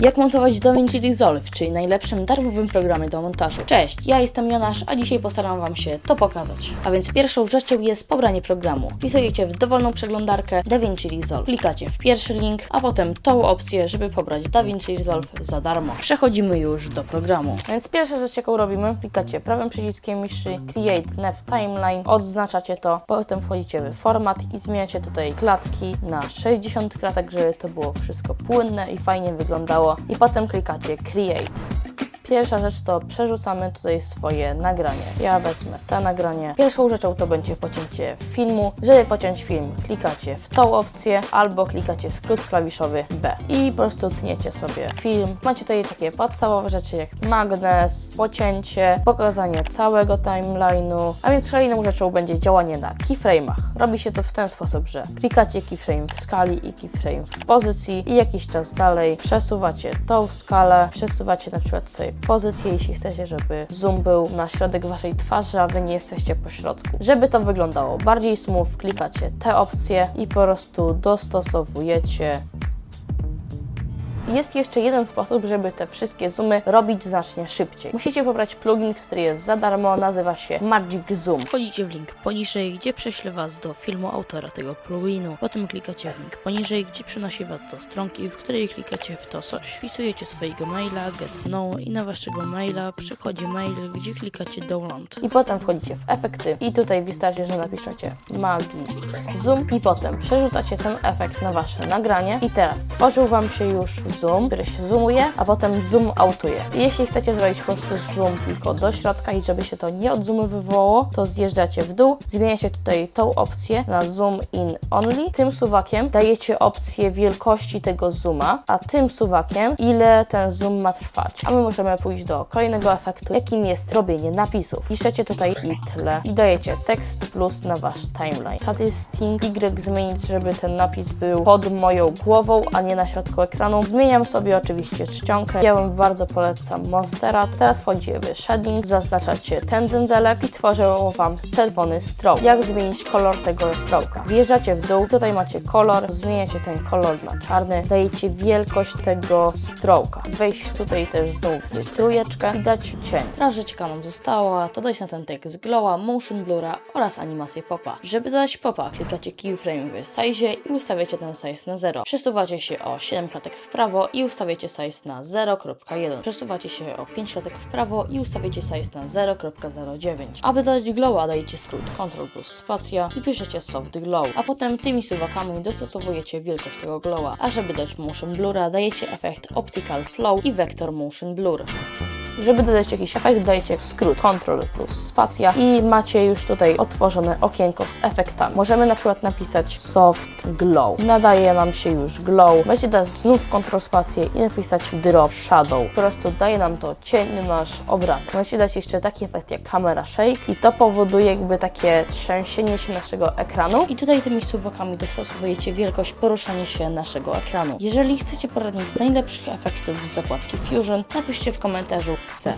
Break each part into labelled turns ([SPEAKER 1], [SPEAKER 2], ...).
[SPEAKER 1] Jak montować DaVinci Resolve, czyli najlepszym darmowym programie do montażu. Cześć, ja jestem Jonasz, a dzisiaj postaram Wam się to pokazać. A więc pierwszą rzeczą jest pobranie programu. Wpisujecie w dowolną przeglądarkę DaVinci Resolve. Klikacie w pierwszy link, a potem tą opcję, żeby pobrać DaVinci Resolve za darmo. Przechodzimy już do programu. Więc pierwsza rzecz, jaką robimy, klikacie prawym przyciskiem myszy Create Nav Timeline, odznaczacie to, potem wchodzicie w format i zmieniacie tutaj klatki na 60 klatek, żeby to było wszystko płynne i fajnie wyglądało. I potem klikacie Create. Pierwsza rzecz to przerzucamy tutaj swoje nagranie. Ja wezmę to nagranie. Pierwszą rzeczą to będzie pocięcie filmu. Żeby pociąć film, klikacie w tą opcję albo klikacie skrót klawiszowy B i po prostu tniecie sobie film. Macie tutaj takie podstawowe rzeczy jak magnes, pocięcie, pokazanie całego timeline'u, a więc kolejną rzeczą będzie działanie na keyframe'ach. Robi się to w ten sposób, że klikacie keyframe w skali i keyframe w pozycji i jakiś czas dalej przesuwacie tą skalę, przesuwacie na przykład sobie pozycję, jeśli chcecie, żeby zoom był na środek waszej twarzy, a wy nie jesteście po środku. Żeby to wyglądało bardziej smooth, klikacie te opcje i po prostu dostosowujecie jest jeszcze jeden sposób, żeby te wszystkie zoomy robić znacznie szybciej. Musicie pobrać plugin, który jest za darmo, nazywa się Magic Zoom. Wchodzicie w link poniżej, gdzie prześle Was do filmu autora tego pluginu. Potem klikacie w link poniżej, gdzie przenosi Was do stronki, w której klikacie w to coś. Wpisujecie swojego maila, get no i na Waszego maila przychodzi mail, gdzie klikacie download. I potem wchodzicie w efekty i tutaj wystarczy, że napiszecie Magic Zoom i potem przerzucacie ten efekt na Wasze nagranie i teraz tworzył Wam się już zoom, który się zoomuje, a potem zoom outuje. Jeśli chcecie zrobić po prostu zoom tylko do środka i żeby się to nie odzoomowywało, to zjeżdżacie w dół, zmieniacie tutaj tą opcję na zoom in only. Tym suwakiem dajecie opcję wielkości tego zooma, a tym suwakiem ile ten zoom ma trwać. A my możemy pójść do kolejnego efektu, jakim jest robienie napisów. Piszecie tutaj i tyle i dajecie tekst plus na wasz timeline. Statistic Y zmienić, żeby ten napis był pod moją głową, a nie na środku ekranu. Zmieniam sobie oczywiście czcionkę. Wam bardzo polecam Monstera. Teraz wchodzicie w shading, zaznaczacie ten dzędzelek i tworzę Wam czerwony stroke. Jak zmienić kolor tego stroka? Zjeżdżacie w dół, tutaj macie kolor, zmieniacie ten kolor na czarny, dajecie wielkość tego stroka. Wejść tutaj też znów w trójeczkę i dać cień. Teraz rzeczka nam została, to dojść na ten tekst glowa, motion blura oraz animację popa. Żeby dodać popa, klikacie keyframe w size i ustawiacie ten size na 0. Przesuwacie się o 7 klatek w prawo i ustawiacie size na 0.1. Przesuwacie się o 5 klatek w prawo i ustawiacie size na 0.09. Aby dodać glowa, dajecie skrót Ctrl plus spacja i piszecie soft glow, a potem tymi suwakami dostosowujecie wielkość tego glowa. A żeby dać motion blura, dajecie efekt optical flow i vector motion blur. Żeby dodać jakiś efekt, dajecie skrót Ctrl plus spacja i macie już tutaj otworzone okienko z efektami. Możemy na przykład napisać soft glow. Nadaje nam się już glow. Możecie dać znów Ctrl spację i napisać drop shadow. Po prostu daje nam to cień na nasz obraz. Możecie dać jeszcze taki efekt jak camera shake i to powoduje jakby takie trzęsienie się naszego ekranu. I tutaj tymi suwakami dostosowujecie wielkość poruszania się naszego ekranu. Jeżeli chcecie poradnik z najlepszych efektów z zakładki Fusion, napiszcie w komentarzu chcę.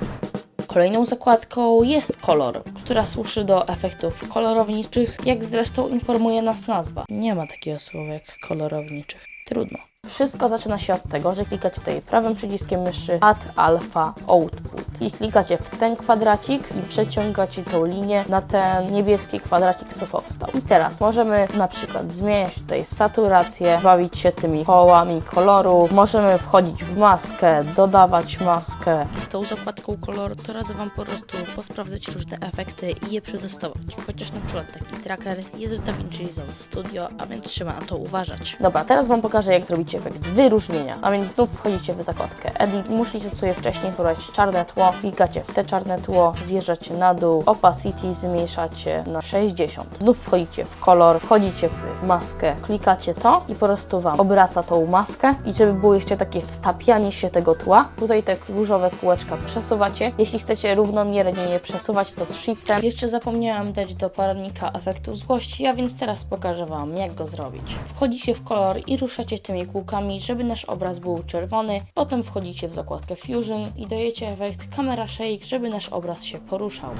[SPEAKER 1] Kolejną zakładką jest kolor, która służy do efektów kolorowniczych, jak zresztą informuje nas nazwa. Nie ma takiego słowa jak kolorowniczych. Trudno. Wszystko zaczyna się od tego, że klikacie tutaj prawym przyciskiem myszy Add Alpha Output i klikacie w ten kwadracik i przeciągacie tą linię na ten niebieski kwadracik, co powstał. I teraz możemy na przykład zmieniać tutaj saturację, bawić się tymi kołami koloru, możemy wchodzić w maskę, dodawać maskę. Z tą zakładką kolor to radzę Wam po prostu posprawdzać różne efekty i je przetestować. Chociaż na przykład taki tracker jest w DaVinci Resolve Studio, a więc trzeba na to uważać. Dobra, teraz Wam pokażę jak zrobić efekt wyróżnienia. A więc znów wchodzicie w zakładkę Edit, musicie sobie wcześniej wybrać czarne tło, klikacie w te czarne tło, zjeżdżacie na dół, opacity zmniejszacie na 60. Znów wchodzicie w kolor, wchodzicie w maskę, klikacie to i po prostu Wam obraca tą maskę i żeby było jeszcze takie wtapianie się tego tła, tutaj te różowe kółeczka przesuwacie. Jeśli chcecie równomiernie je przesuwać, to z shiftem. Jeszcze zapomniałam dać do poradnika efektów złości, a więc teraz pokażę Wam jak go zrobić. Wchodzicie w kolor i ruszacie tymi kółkami, żeby nasz obraz był czerwony. Potem wchodzicie w zakładkę Fusion i dajecie efekt Camera Shake, żeby nasz obraz się poruszał.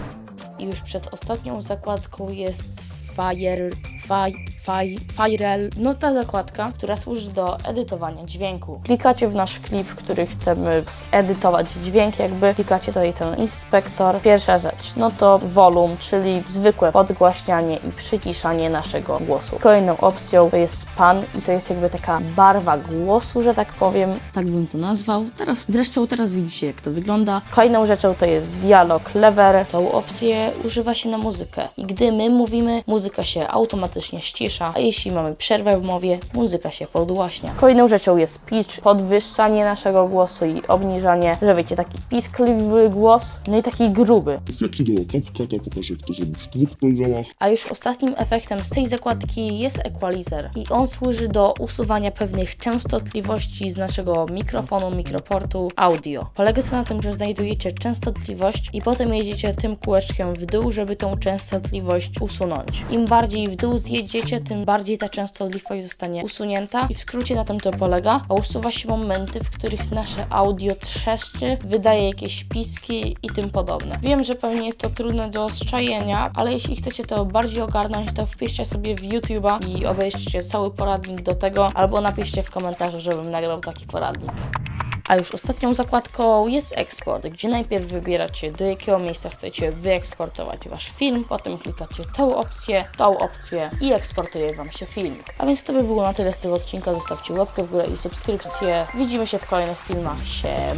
[SPEAKER 1] I już przed ostatnią zakładką jest Fire, fire, Fi- Firel, no ta zakładka, która służy do edytowania dźwięku. Klikacie w nasz klip, który chcemy zedytować dźwięk, jakby klikacie tutaj ten inspektor. Pierwsza rzecz, no to volume, czyli zwykłe podgłaśnianie i przyciszanie naszego głosu. Kolejną opcją to jest pan i to jest jakby taka barwa głosu, że tak powiem. Tak bym to nazwał. Teraz, zresztą teraz widzicie jak to wygląda. Kolejną rzeczą to jest dialog lever. Tą opcję używa się na muzykę i gdy my mówimy, muzyka się automatycznie a jeśli mamy przerwę w mowie, muzyka się podgłaśnia. Kolejną rzeczą jest pitch, podwyższanie naszego głosu i obniżanie, że wiecie, taki piskliwy głos, no i taki gruby.
[SPEAKER 2] Jaki do pokażę, jak to zrobić w dwóch programach.
[SPEAKER 1] A już ostatnim efektem z tej zakładki jest equalizer i on służy do usuwania pewnych częstotliwości z naszego mikrofonu, mikroportu audio. Polega to na tym, że znajdujecie częstotliwość i potem jedziecie tym kółeczkiem w dół, żeby tą częstotliwość usunąć. Im bardziej w dół zjedziecie, tym bardziej ta częstotliwość zostanie usunięta i w skrócie na tym to polega, a usuwa się momenty, w których nasze audio trzeszczy, wydaje jakieś piski i tym podobne. Wiem, że pewnie jest to trudne do zczajenia, ale jeśli chcecie to bardziej ogarnąć, to wpiszcie sobie w YouTube'a i obejrzyjcie cały poradnik do tego, albo napiszcie w komentarzu, żebym nagrał taki poradnik. A już ostatnią zakładką jest eksport, gdzie najpierw wybieracie do jakiego miejsca chcecie wyeksportować wasz film, potem klikacie tę opcję, tą opcję i eksportuje wam się filmik. A więc to by było na tyle z tego odcinka. Zostawcie łapkę w górę i subskrypcję. Widzimy się w kolejnych filmach. Siemano!